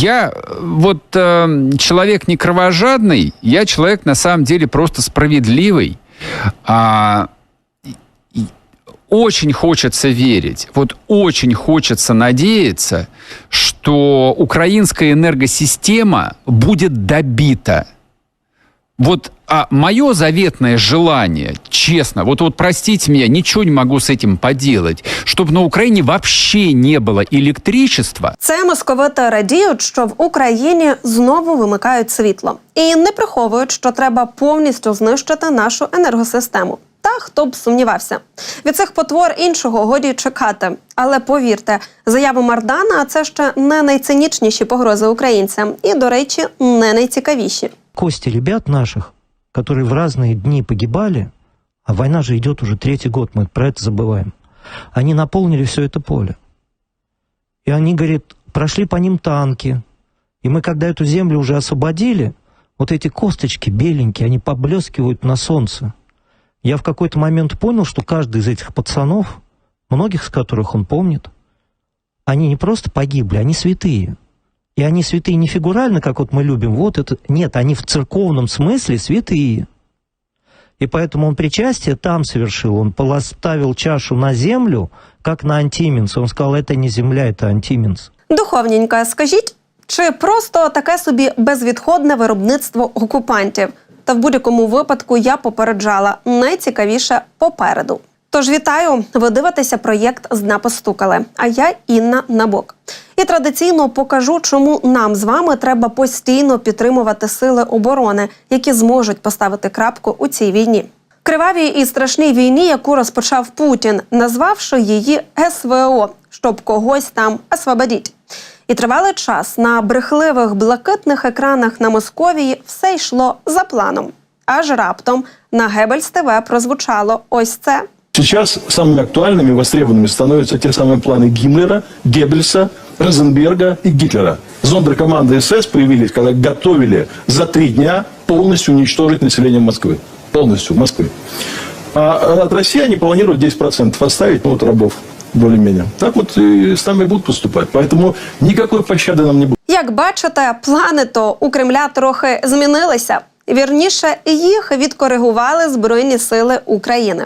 Я э, вот э, человек не кровожадный, я человек на самом деле просто справедливый. А, очень хочется верить, вот очень хочется надеяться, что украинская энергосистема будет добита. Вот а мое заветное желание, честно, вот, вот простите меня, ничего не могу с этим поделать, чтобы на Украине вообще не было электричества. Це московити радіють, що в Україні знову вимикають світло, і не приховують, що треба повністю знищити нашу енергосистему. Та хто б сумнівався, від цих потвор іншого годі чекати. Але повірте, заяви Мардана це ще не найцинічніші погрози українцям, і, до речі, не найцікавіші. Кости ребят наших, которые в разные дни погибали, а война же идет уже третий год, мы про это забываем, они наполнили все это поле. И они, говорит, прошли по ним танки. И мы, когда эту землю уже освободили, вот эти косточки беленькие, они поблескивают на солнце. Я в какой-то момент понял, что каждый из этих пацанов, многих из которых он помнит, они не просто погибли, они святые. И они святые не фигурально, как вот мы любим, вот это... Нет, они в церковном смысле святые. И поэтому он причастие там совершил. Он поставил чашу на землю, как на антименс. Он сказал, это не земля, это антименс. Духовненька, скажіть, чи просто таке собі безвідходне виробництво окупантів? Та в будь-якому випадку я попереджала найцікавіше попереду. Тож вітаю! Ви дивитеся проєкт «Зна постукали. А я Інна Набок. І традиційно покажу, чому нам з вами треба постійно підтримувати сили оборони, які зможуть поставити крапку у цій війні. Кривавій і страшній війні, яку розпочав Путін, назвавши її СВО, щоб когось там освободіть. І тривалий час на брехливих блакитних екранах на Московії все йшло за планом. Аж раптом на Гебельс ТВ прозвучало ось це. Сейчас самыми актуальными и востребованными становятся те самые планы Гиммлера, Геббельса, Розенберга и Гитлера. Зондеркоманды СС появились, когда готовили за три дня полностью уничтожить население Москвы. Полностью Москвы. А от России они планируют 10% оставить, ну вот рабов более-менее. Так вот и с нами будут поступать. Поэтому никакой пощады нам не будет. Як бачите, плани то у Кремля трохи змінилися. Вірніше, їх відкоригували Збройні сили України.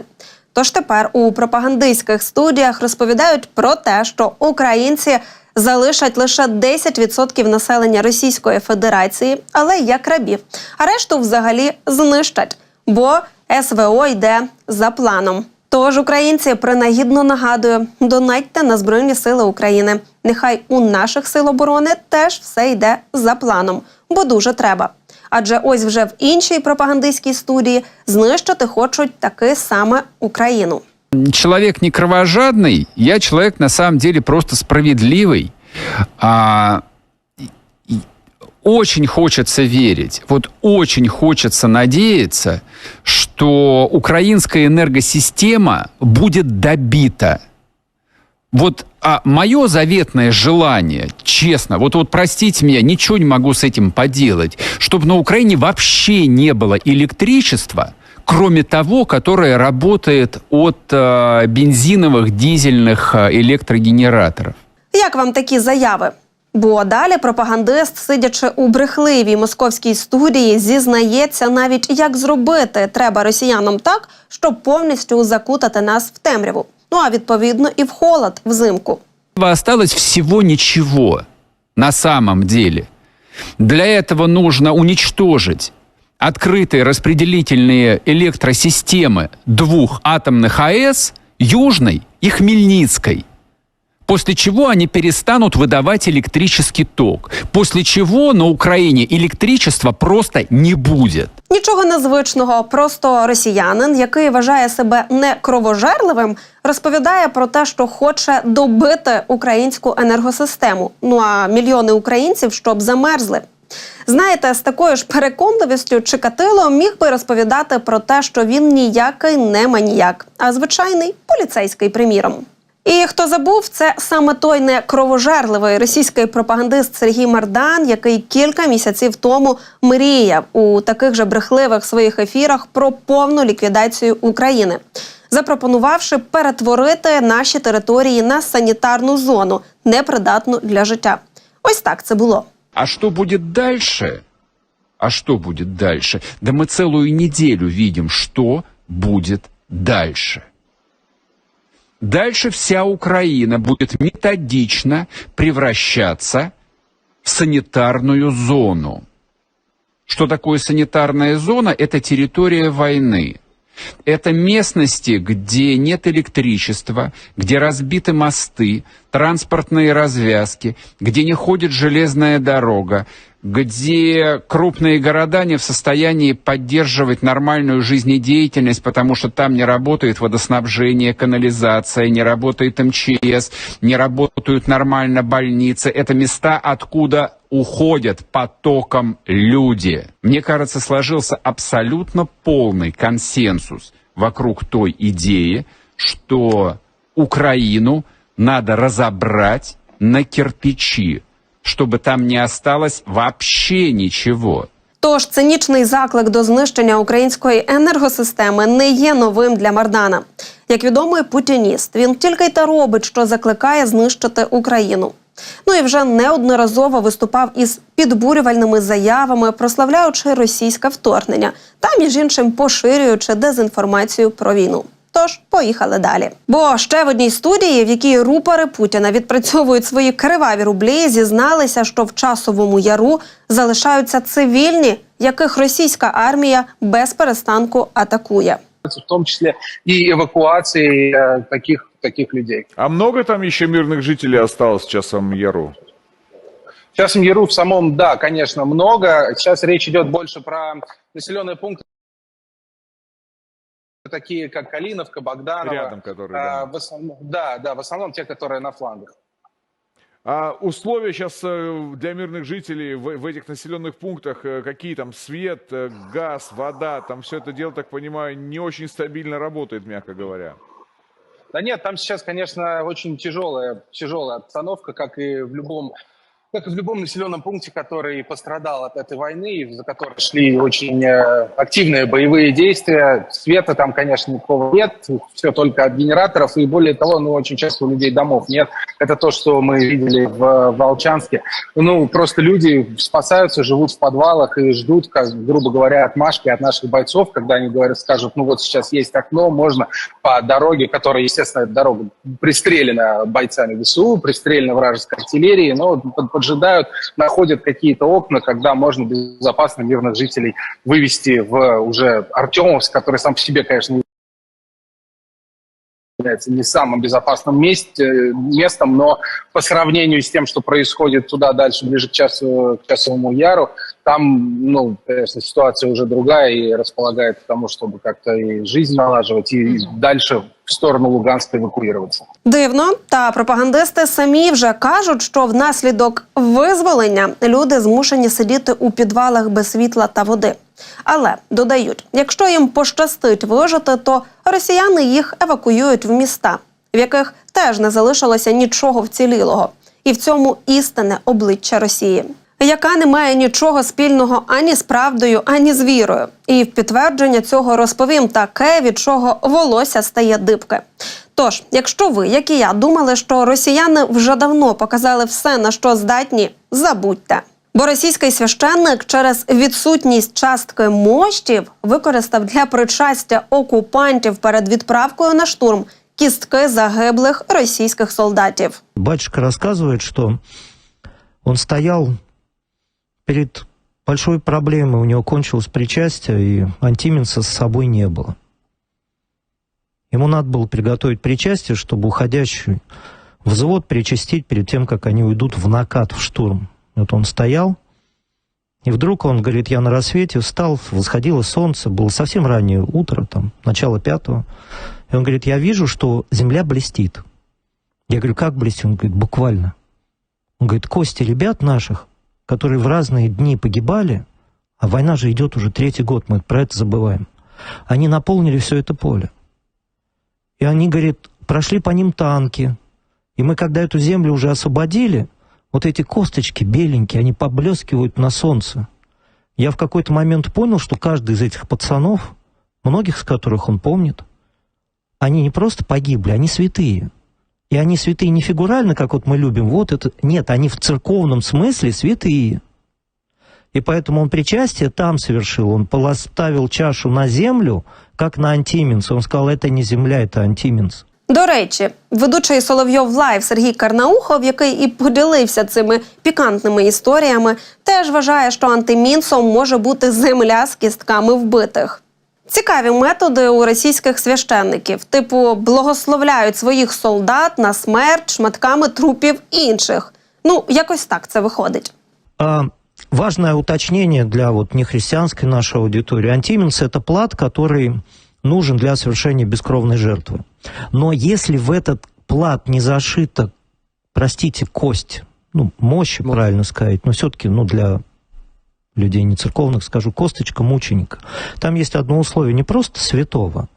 Тож тепер у пропагандистських студіях розповідають про те, що українці залишать лише 10% населення Російської Федерації, але як рабів, а решту взагалі знищать, бо СВО йде за планом. Тож українці принагідно нагадую, донатьте на Збройні Сили України. Нехай у наших сил оборони теж все йде за планом, бо дуже треба. Адже ось вже в іншій пропагандистській студії знищити хочуть таки саме Україну. Человек не кровожадный, я человек на самом деле просто справедливый. А, и- и очень хочется верить, вот очень хочется надеяться, что украинская энергосистема будет добита. Вот а мое заветное желание, честно, вот, вот простите меня, ничего не могу с этим поделать, чтобы на Украине вообще не было электричества, кроме того, которое работает от э, бензиновых, дизельных э, электрогенераторов. Як вам такі заяви? Бо далі пропагандист, сидячи у брехливій московській студії, зізнається навіть, як зробити треба росіянам так, щоб повністю закутати нас в темряву. Ну а відповідно і в холод взимку. Осталось всего ничего на самом деле. Для этого нужно уничтожить открытые распределительные электросистемы двух атомных АЭС, Южной и Хмельницкой. После чего они перестанут выдавать электрический ток. После чего на Украине электричества просто не будет. Нічого незвичного, просто росіянин, який вважає себе не кровожерливим, розповідає про те, що хоче добити українську енергосистему. Ну а мільйони українців щоб замерзли. Знаєте, з такою ж переконливістю Чикатило міг би розповідати про те, що він ніякий не маніяк, а звичайний поліцейський, приміром. І хто забув, це саме той не кровожерливий російський пропагандист Сергій Мардан, який кілька місяців тому мріяв у таких же брехливих своїх ефірах про повну ліквідацію України, запропонувавши перетворити наші території на санітарну зону, непридатну для життя. Ось так це було. А что будет дальше? А что будет дальше? Да мы целую неделю видим, что будет дальше. Дальше вся Украина будет методично превращаться в санитарную зону. Что такое санитарная зона? Это территория войны. Это местности, где нет электричества, где разбиты мосты, транспортные развязки, где не ходит железная дорога, где крупные города не в состоянии поддерживать нормальную жизнедеятельность, потому что там не работает водоснабжение, канализация, не работает МЧС, не работают нормально больницы. Это места, откуда уходят потоком люди. Мне кажется, сложился абсолютно полный консенсус вокруг той идеи, что Украину надо разобрать на кирпичи, чтобы там не осталось вообще ничего. Тож цинічний заклик до знищення української енергосистеми не є новим для Мардана. Як відомий путініст, він тільки й та робить, що закликає знищити Україну. Ну і вже неодноразово виступав із підбурювальними заявами, прославляючи російське вторгнення та між іншим поширюючи дезінформацію про війну. Тож поїхали далі. Бо ще в одній студії, в якій рупори Путіна відпрацьовують свої криваві рублі, зізналися, що в часовому яру залишаються цивільні, яких російська армія без перестанку атакує. в том числе и эвакуации э, таких, таких людей. А много там еще мирных жителей осталось в Часовом Яру? Сейчас в Яру в самом, да, конечно, много. Сейчас речь идет больше про населенные пункты, Такие как Калиновка, Богданова. Рядом, которые, А, да. в основном, да, да, в основном те, которые на флангах. А условия сейчас для мирных жителей в, в этих населенных пунктах, э, какие там свет, э, газ, вода, там все это дело, так понимаю, не очень стабильно работает, мягко говоря. Да нет, там сейчас, конечно, очень тяжелая, тяжелая обстановка, как и в любом как и в любом населенном пункте, который пострадал от этой войны, за который шли очень э, активные боевые действия. Света там, конечно, никакого нет, все только от генераторов, и более того, ну, очень часто у людей домов нет. Это то, что мы видели в Волчанске. Ну, просто люди спасаются, живут в подвалах и ждут, как, грубо говоря, отмашки от наших бойцов, когда они говорят, скажут, ну вот сейчас есть окно, можно по дороге, которая, естественно, дорога пристрелена бойцами ВСУ, пристрелена вражеской артиллерией, но под- поджидают, находят какие-то окна, когда можно безопасно мирных жителей вывести в уже Артемовск, который сам по себе, конечно, не является не самым безопасным месте, местом, но по сравнению с тем, что происходит туда дальше, ближе к, часу, к часовому яру, там, ну, конечно, ситуация уже другая и располагает к тому, чтобы как-то и жизнь налаживать, и дальше в сторону Луганска евакуироваться. Дивно, та пропагандисти самі вже кажуть, що внаслідок визволення люди змушені сидіти у підвалах без світла та води. Але додають, якщо їм пощастить вижити, то росіяни їх евакуюють в міста, в яких теж не залишилося нічого вцілілого, і в цьому істинне обличчя Росії, яка не має нічого спільного ані з правдою, ані з вірою. І в підтвердження цього розповім таке, від чого волосся стає дибке. Тож, якщо ви, як і я, думали, що росіяни вже давно показали все, на що здатні, забудьте. Бо російський священник через відсутність частки мощів використав для причастя окупантів перед відправкою на штурм кістки загиблих російських солдатів. Батюшка рассказывает, что он стоял перед большой проблемой, у него кончилось причастие, и антименса с собой не было. Ему надо было приготовить причастие, чтобы уходящий взвод причастить перед тем, как они уйдут в накат, в штурм. Вот он стоял, и вдруг он говорит, я на рассвете встал, восходило солнце, было совсем раннее утро, там, начало пятого. И он говорит, я вижу, что земля блестит. Я говорю, как блестит? Он говорит, буквально. Он говорит, кости ребят наших, которые в разные дни погибали, а война же идет уже третий год, мы про это забываем, они наполнили все это поле. И они, говорит, прошли по ним танки. И мы, когда эту землю уже освободили, вот эти косточки беленькие, они поблескивают на солнце. Я в какой-то момент понял, что каждый из этих пацанов, многих из которых он помнит, они не просто погибли, они святые. И они святые не фигурально, как вот мы любим. Вот это. Нет, они в церковном смысле святые. И поэтому он причастие там совершил. Он поставил чашу на землю, как на антименс. Он сказал, это не земля, это антименс. До речі, ведучий Соловйов Лайв Сергій Карнаухов, який і поділився цими пікантними історіями, теж вважає, що антимінсом може бути земля з кістками вбитих. Цікаві методи у російських священників, типу благословляють своїх солдат на смерть шматками трупів інших. Ну, якось так це виходить. А, важное уточнение для вот нехристианской нашей аудитории. Антименс – это плат, который нужен для совершения бескровной жертвы. Но если в этот плат не зашита, простите, кость, ну, мощь, правильно сказать, но все-таки, ну, для людей не церковных, скажу, косточка мученика. Там есть одно условие, не просто святого,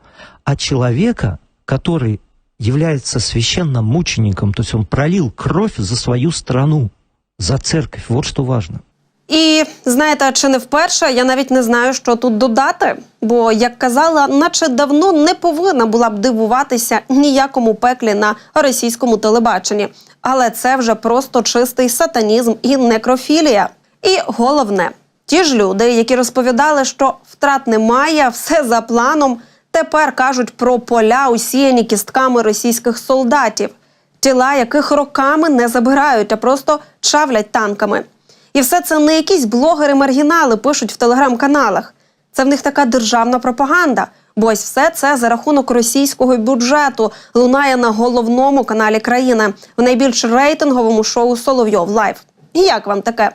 а человека, который является священным мучеником, то есть он пролил кровь за свою страну, за церковь. Вот что важно. І знаєте, чи не вперше я навіть не знаю, що тут додати. Бо, як казала, наче давно не повинна була б дивуватися ніякому пеклі на російському телебаченні. Але це вже просто чистий сатанізм і некрофілія. І головне, ті ж люди, які розповідали, що втрат немає, все за планом, тепер кажуть про поля, усіяні кістками російських солдатів, тіла яких роками не забирають, а просто чавлять танками. І все це не якісь блогери-маргінали пишуть в телеграм-каналах. Це в них така державна пропаганда. Бо ось все це за рахунок російського бюджету лунає на головному каналі країни в найбільш рейтинговому шоу Соловйов Лайв. І як вам таке?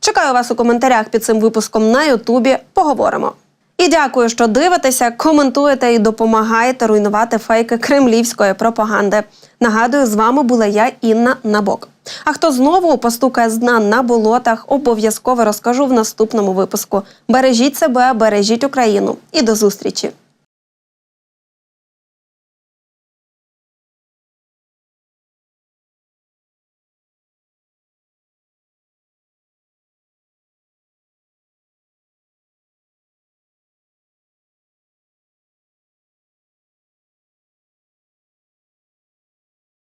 Чекаю вас у коментарях під цим випуском на Ютубі. Поговоримо. І дякую, що дивитеся, коментуєте і допомагаєте руйнувати фейки кремлівської пропаганди. Нагадую, з вами була я, Інна Набок. А хто знову постукає з дна на болотах, обов'язково розкажу в наступному випуску. Бережіть себе, бережіть Україну і до зустрічі!